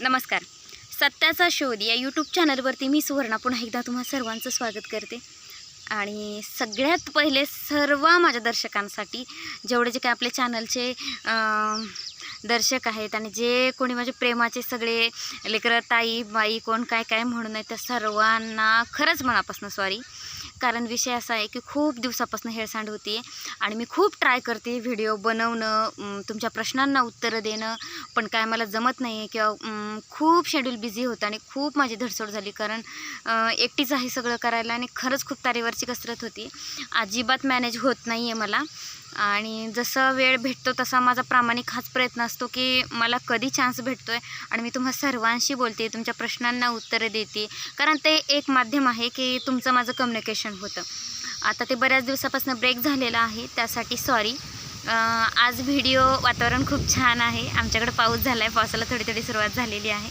नमस्कार. सत्याचा शोध या यूट्यूब चॅनलवरती मी सुवर्णा. पुन्हा एकदा तुम्हा सर्वांचं स्वागत करते. आणि सगळ्यात पहिले सर्व माझ्या दर्शकांसाठी जेवढे जे काही आपले चॅनलचे दर्शक आहेत आणि जे कोणी माझे प्रेमाचे सगळे लेकरं ताई बाई कोण काय काय म्हणून आहेत त्या सर्वांना खरंच मनापासून सॉरी कारण विषय असा आहे की खूप दिवसापासून हेळसांड होती आणि मी खूप ट्राय करते व्हिडिओ बनवणं तुमच्या प्रश्नांना उत्तरं देणं पण काय मला जमत नाही आहे किंवा खूप शेड्यूल बिझी होतं आणि खूप माझी धडसोड झाली. कारण एकटीच आहे सगळं करायला आणि खरंच खूप तारेवरची कसरत होती. अजिबात मॅनेज होत नाही आहे मला. आणि जसं वेळ भेटतो तसा माझा प्रामाणिक हाच प्रयत्न असतो की मला कधी चान्स भेटतो आहे आणि मी तुम्हा सर्वांशी बोलते तुमच्या प्रश्नांना उत्तरं देते. कारण ते एक माध्यम आहे की तुमचं माझं कम्युनिकेशन होतं. आता ते बऱ्याच दिवसापासून ब्रेक झालेला आहे त्यासाठी सॉरी आज व्हिडिओ वातावरण खूप छान आहे. आमच्याकडे पाऊस झाला आहे पावसाला थोडी थोडी सुरुवात झालेली आहे.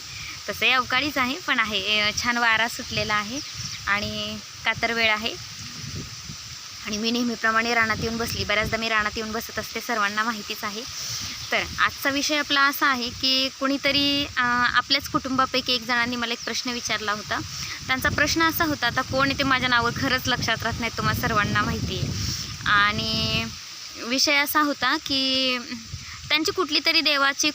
तसंही अवकाळीच आहे पण आहे. छान वारा सुटलेला आहे आणि कातर वेळ आहे. आणि मी नेहमीप्रमाणे रानात येऊन बसली. बऱ्याचदा मी रानात येऊन बसत असते. सर्वांना माहितीच आहे. तर आजचा विषय आपला असा आहे की कुणीतरी आपल्याच कुटुंबापैकी एक जणांनी मला एक प्रश्न विचारला होता. त्यांचा प्रश्न असा होता आता कोण येते ते माझ्या नावावर खरंच लक्षात राहत नाही तुम्हाला सर्वांना माहिती आहे. आणि विषय असा होता की त्यांची कुठली तरी देवाची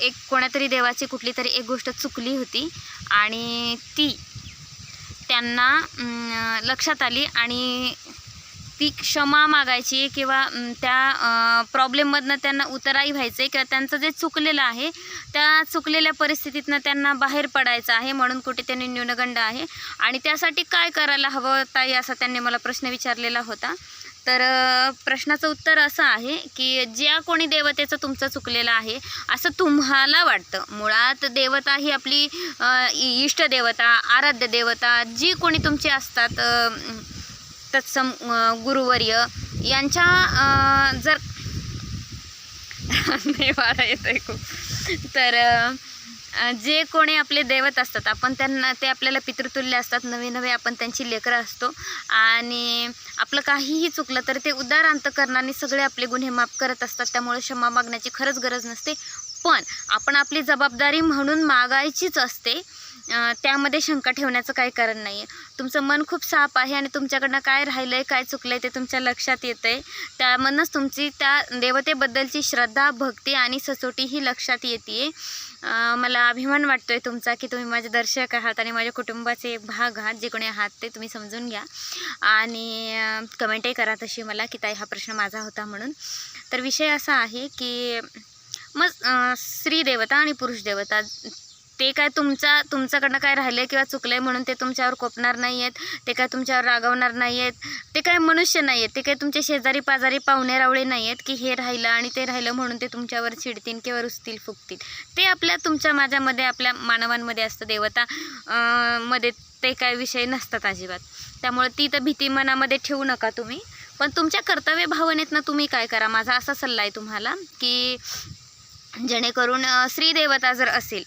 एक कोणातरी देवाची कुठली तरी एक गोष्ट चुकली होती आणि ती त्यांना लक्षात आली आणि ती क्षमा मागायची किंवा त्या प्रॉब्लेममधनं त्यांना उतराई व्हायचं आहे किंवा त्यांचं जे चुकलेलं आहे त्या चुकलेल्या परिस्थितीतनं त्यांना बाहेर पडायचं आहे म्हणून कुठे त्यांनी न्यूनगंड आहे. आणि त्यासाठी काय करायला हवं ताई असा त्यांनी मला प्रश्न विचारलेला होता. तर प्रश्नाचं उत्तर असं आहे की ज्या कोणी देवतेचं तुमचं चुकलेलं आहे असं तुम्हाला वाटतं. मुळात देवता ही आपली इ- इष्टदेवता आराध्य देवता जी कोणी तुमची असतात तत्सम गुरुवर्य यांच्या जर वारा येत आहे खूप. तर जे कोणी आपले दैवत असतात आपण त्यांना ते आपल्याला पितृतुल्य असतात नवे नवे आपण त्यांची लेकरं असतो. आणि आपलं काहीही चुकलं तर ते उदार अंतकरणाने सगळे आपले गुन्हे माफ करत असतात. त्यामुळे क्षमा मागण्याची खरंच गरज नसते. पण आपण आपली जबाबदारी म्हणून मागायचीच असते. त्यामध्ये शंका ठेवण्याचं काही कारण नाही आहे तुमचं मन खूप साफ आहे आणि तुमच्याकडनं काय राहिलं आहे काय चुकलं आहे ते तुमच्या लक्षात येतं आहे त्यामधनंच तुमची त्या देवतेबद्दलची श्रद्धा भक्ती आणि सचोटी ही लक्षात येते आहे मला अभिमान वाटतो आहे तुमचा की तुम्ही माझे दर्शक आहात आणि माझ्या कुटुंबाचे एक भाग आहात जे कोणी आहात ते तुम्ही समजून घ्या. आणि कमेंटही करा तशी मला की ताई हा प्रश्न माझा होता म्हणून. तर विषय असा आहे की मग स्त्री देवता आणि पुरुष देवता ते काय तुमचा तुमच्याकडनं काय राहिलं आहे किंवा चुकलं आहे म्हणून ते तुमच्यावर कोपणार नाही आहेत ते काय तुमच्यावर रागवणार नाही आहेत ते काय मनुष्य नाही आहेत ते काय तुमचे शेजारी पाजारी पाहुणे रावळे नाही आहेत की हे राहिलं आणि ते राहिलं म्हणून ते तुमच्यावर चिडतील किंवा रुसतील फुकतील ते आपल्या तुमच्या माझ्यामध्ये आपल्या मानवांमध्ये असतं देवता मध्ये ते काय विषय नसतात अजिबात. त्यामुळे ती तर भीती मनामध्ये ठेवू नका तुम्ही. पण तुमच्या कर्तव्य भावनेतनं तुम्ही काय करा? माझा असा सल्ला आहे तुम्हाला की जेणेकरून श्रीदेवता जर असेल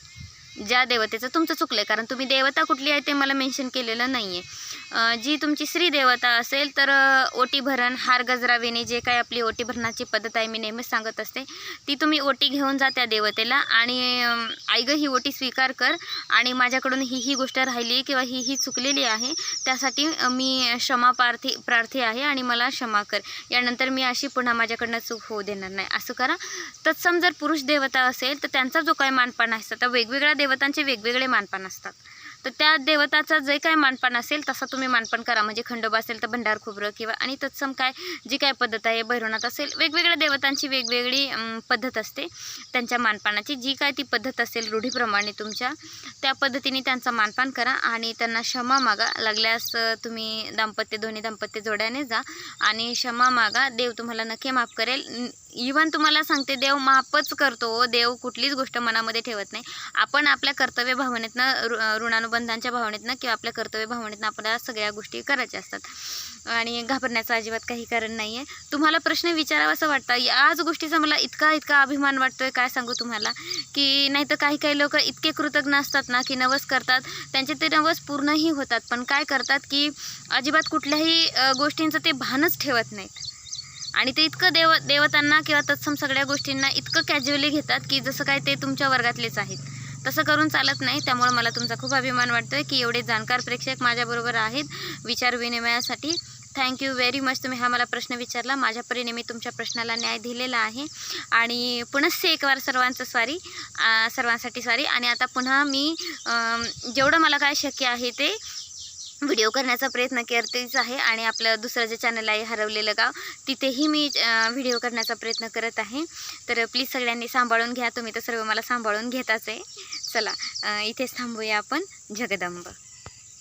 ज्या देवतेचं तुमचं चुकलं आहे कारण तुम्ही देवता कुठली आहे ते मला मेन्शन केलेलं नाही आहे जी तुमची श्रीदेवता देवता असेल तर ओटी भरण हार गजरा वेणे जे काही आपली ओटी भरणाची पद्धत आहे मी नेहमीच सांगत असते ती तुम्ही ओटी घेऊन जा त्या देवतेला आणि आईग आई गं ही ओटी स्वीकार कर आणि माझ्याकडून ही ही गोष्ट राहिली किंवा ही ही चुकलेली आहे त्यासाठी मी क्षमा प्रार्थी प्रार्थी आहे आणि मला क्षमा कर. यानंतर मी अशी पुन्हा माझ्याकडनं चूक होऊ देणार नाही. असं करा. तत्सम जर पुरुष देवता असेल तर त्यांचा जो काही मानपान असतं तर वेगवेगळ्या देवतांचे वेगवेगळे मानपान असतात. तर त्या देवताचं जे काय मानपान असेल तसा तुम्ही मानपान करा. म्हणजे खंडोबा असेल तर भंडार खोबरं किंवा आणि तत्सम काय जी काय पद्धत आहे भैरवनाथ असेल वेगवेगळ्या देवतांची वेगवेगळी पद्धत असते त्यांच्या मानपानाची. जी काय ती पद्धत असेल रूढीप्रमाणे तुमच्या त्या पद्धतीने त्यांचा मानपान करा आणि त्यांना क्षमा मागा. लागल्यास तुम्ही दाम्पत्य दोन्ही दाम्पत्य जोड्याने जा आणि क्षमा मागा. देव तुम्हाला नक्की माफ करेल. इव्हन तुम्हाला सांगते देव माफच करतो हो. देव कुठलीच गोष्ट मनामध्ये ठेवत नाही. आपण आपल्या कर्तव्य भावनेतनं ऋणानुबंधांच्या भावनेतनं किंवा आपल्या कर्तव्य भावनेतनं आपल्याला सगळ्या गोष्टी करायच्या असतात. आणि घाबरण्याचं अजिबात काही कारण नाही आहे तुम्हाला प्रश्न विचारावा असं वाटतं. याच गोष्टीचा मला इतका इतका अभिमान वाटतो आहे काय सांगू तुम्हाला? की नाही तर काही काही लोक इतके कृतज्ञ असतात ना की नवस करतात. त्यांचे ते नवस पूर्णही होतात. पण काय करतात की अजिबात कुठल्याही गोष्टींचं ते भानच ठेवत नाहीत. आणि ते इतकं देव देवतांना किंवा तत्सम सगळ्या गोष्टींना इतकं कॅज्युअली घेतात की जसं काय ते तुमच्या वर्गातलेच आहेत. तसं करून चालत नाही. त्यामुळे मला तुमचा खूप अभिमान वाटतो आहे की एवढे जाणकार प्रेक्षक माझ्याबरोबर आहेत. विचार विनिमयासाठी. थँक्यू व्हेरी मच तुम्ही हा मला प्रश्न विचारला. माझ्या परीने मी तुमच्या प्रश्नाला न्याय दिलेला आहे. आणि पुनश्च एक वार सर्वांचं स्वारी सर्वांसाठी स्वारी आणि आता पुन्हा मी जेवढं मला काय शक्य आहे ते व्हिडिओ करण्याचा प्रयत्न करतेच आहे आणि आपलं दुसरं जे चॅनल आहे हरवलेलं गाव तिथेही मी व्हिडिओ करण्याचा प्रयत्न करत आहे. तर प्लीज सगळ्यांनी सांभाळून घ्या. तुम्ही तर सर्व मला सांभाळून घेताच आहे. चला इथेच थांबूया आपण. जगदंब.